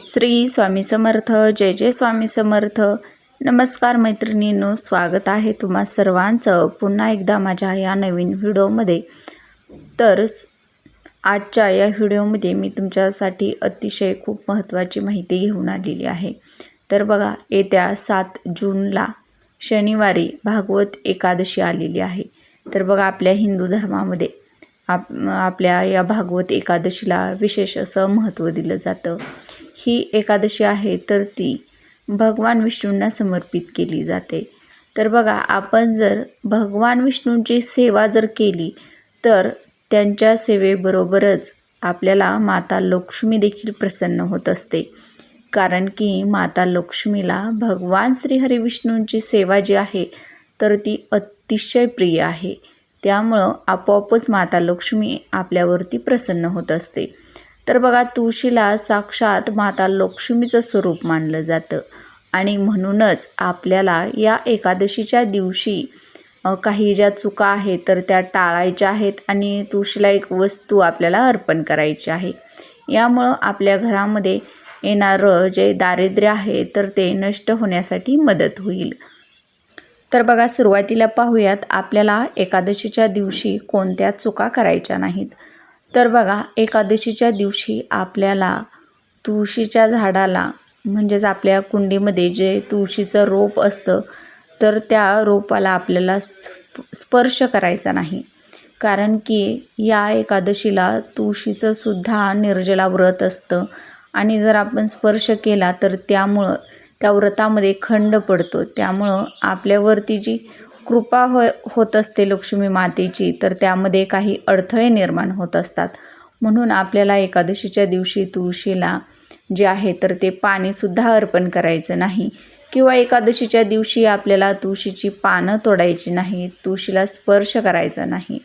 श्री स्वामी समर्थ जय जय स्वामी समर्थ. नमस्कार मैत्रिणींनो स्वागत आहे तुम्हा सर्वांचं पुन्हा एकदा माझ्या या नवीन व्हिडिओमध्ये. तर आजच्या या व्हिडिओमध्ये मी तुमच्यासाठी अतिशय खूप महत्त्वाची माहिती घेऊन आलेली आहे. तर बघा येत्या सात जूनला शनिवारी भागवत एकादशी आलेली आहे. तर बघा आपल्या हिंदू धर्मामध्ये आप आपल्या या भागवत एकादशीला विशेष असं महत्त्व दिलं जातं. ही एकादशी आहे तर ती भगवान विष्णूंना समर्पित केली जाते. तर बघा आपण जर भगवान विष्णूंची सेवा जर केली तर त्यांच्या सेवेबरोबरच आपल्याला माता लक्ष्मी देखील प्रसन्न होत असते. कारण की माता लक्ष्मीला भगवान श्रीहरी विष्णूंची सेवा जी आहे तर ती अतिशय प्रिय आहे. त्यामुळं आपोआपच माता लक्ष्मी आपल्यावरती प्रसन्न होत असते. तर बघा तुळशीला साक्षात माता लक्ष्मीचं स्वरूप मानलं जातं. आणि म्हणूनच आपल्याला या एकादशीच्या दिवशी काही ज्या चुका आहेत तर त्या टाळायच्या आहेत आणि तुळशीला एक वस्तू आपल्याला अर्पण करायची आहे. यामुळं आपल्या घरामध्ये येणारं जे दारिद्र्य आहे तर ते नष्ट होण्यासाठी मदत होईल. तर बघा सुरुवातीला पाहूयात आपल्याला एकादशीच्या दिवशी कोणत्या चुका करायच्या नाहीत. तर बघा एकादशीच्या दिवशी आपल्याला तुळशीच्या झाडाला म्हणजेच आपल्या कुंडीमध्ये जे तुळशीचं रोप असतं तर त्या रोपाला आपल्याला स्पर्श करायचा नाही. कारण की या एकादशीला तुळशीचं सुद्धा निर्जला व्रत असतं. आणि जर आपण स्पर्श केला तर त्यामुळं त्या व्रतामध्ये खंड पडतो. त्यामुळं आपल्यावरती जी कृपा हो होत असते लक्ष्मी मातेची तर त्यामध्ये काही अडथळे निर्माण होत असतात. म्हणून आपल्याला एकादशीच्या दिवशी तुळशीला जे आहे तर ते पाणीसुद्धा अर्पण करायचं नाही. किंवा एकादशीच्या दिवशी आपल्याला तुळशीची पानं तोडायची नाही तुळशीला स्पर्श करायचा नाही.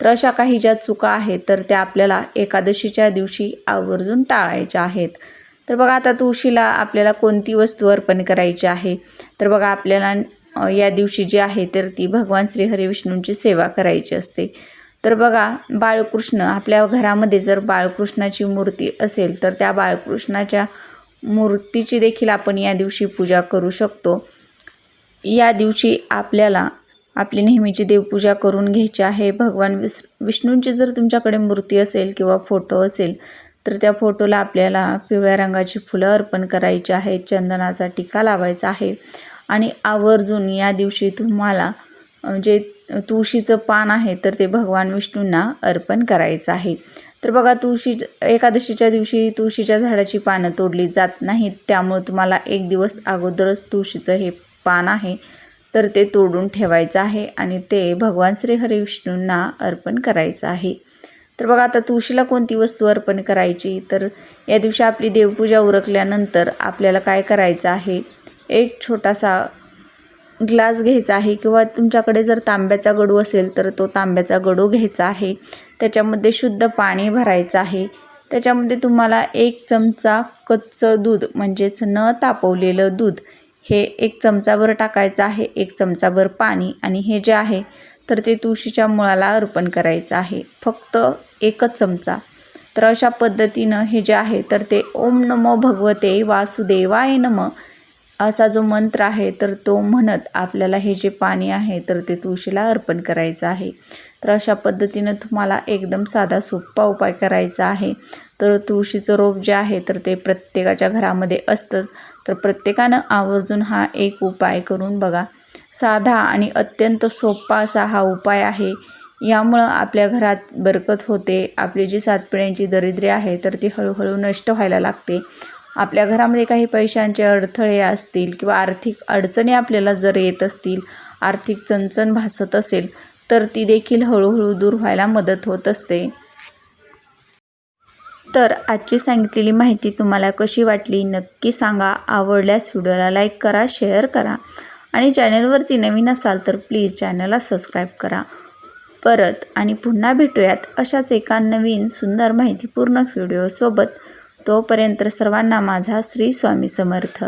तर अशा काही ज्या चुका आहेत तर त्या आपल्याला एकादशीच्या दिवशी आवर्जून टाळायच्या आहेत. तर बघा आता तुळशीला आपल्याला कोणती वस्तू अर्पण करायची आहे? तर बघा आपल्याला या दिवशी जी आहे तर ती भगवान श्री हरिविष्णूंची सेवा करायची असते. तर बघा बाळकृष्ण आपल्या घरामध्ये जर बाळकृष्णाची मूर्ती असेल तर त्या बाळकृष्णाच्या मूर्तीची देखील आपण या दिवशी पूजा करू शकतो. या दिवशी आपल्याला आपली नेहमीची देवपूजा करून घ्यायची आहे. भगवान विस विष्णूंची जर तुमच्याकडे मूर्ती असेल किंवा फोटो असेल तर त्या फोटोला आपल्याला पिवळ्या रंगाची फुलं अर्पण करायची आहेत चंदनाचा टिका लावायचा आहे. आणि आवर्जून या दिवशी तुम्हाला जे तुळशीचं पान आहे तर ते भगवान विष्णूंना अर्पण करायचं आहे. तर बघा तुळशी एकादशीच्या दिवशी तुळशीच्या झाडाची पानं तोडली जात नाहीत. त्यामुळे तुम्हाला एक दिवस अगोदरच तुळशीचं हे पान आहे तर ते तोडून ठेवायचं आहे आणि ते भगवान श्री हरी विष्णूंना अर्पण करायचं आहे. तर बघा आता तुळशीला कोणती वस्तू अर्पण करायची? तर या दिवशी आपली देवपूजा उरकल्यानंतर आपल्याला काय करायचं आहे? एक छोटासा ग्लास घ्यायचा आहे किंवा तुमच्याकडे जर तांब्याचा गडू असेल तर तो तांब्याचा गडू घ्यायचा आहे. त्याच्यामध्ये शुद्ध पाणी भरायचं आहे. त्याच्यामध्ये तुम्हाला एक चमचा कच्चं दूध म्हणजेच न तापवलेलं दूध हे एक चमचाभर टाकायचं आहे एक चमचाभर पाणी आणि हे जे आहे तर ते तुळशीच्या मुळाला अर्पण करायचं आहे. फक्त एकच चमचा. तर अशा पद्धतीनं हे जे आहे तर ते ओम नमो भगवते वासुदेवाय नम. असा जो मंत्र आहे तर तो म्हणत आपल्याला हे जे पाणी आहे तर ते तुळशीला अर्पण करायचं आहे. तर अशा पद्धतीनं तुम्हाला एकदम साधा सोप्पा उपाय करायचा आहे. तर तुळशीचं रोप जे आहे तर ते प्रत्येकाच्या घरामध्ये असतंच. तर प्रत्येकानं आवर्जून हा एक उपाय करून बघा. साधा आणि अत्यंत सोपा असा हा उपाय आहे. यामुळं आपल्या घरात बरकत होते. आपली जी सात दरिद्री दरिद्र्य आहे तर ती हळूहळू नष्ट व्हायला लागते. आपल्या घरामध्ये काही पैशांचे अडथळे असतील किंवा आर्थिक अडचणी आपल्याला जर येत असतील आर्थिक चणचण भासत असेल तर ती देखील हळूहळू दूर व्हायला मदत होत असते. तर आजची सांगितलेली माहिती तुम्हाला कशी वाटली नक्की सांगा. आवडल्यास व्हिडिओला लाईक करा शेअर करा आणि चॅनलवरती नवीन असाल तर प्लीज चॅनलला सबस्क्राईब करा. परत आणि पुन्हा भेटूयात अशाच एका नवीन सुंदर माहितीपूर्ण व्हिडिओसोबत. तोपर्यंत सर्वांना माझा श्री स्वामी समर्थ.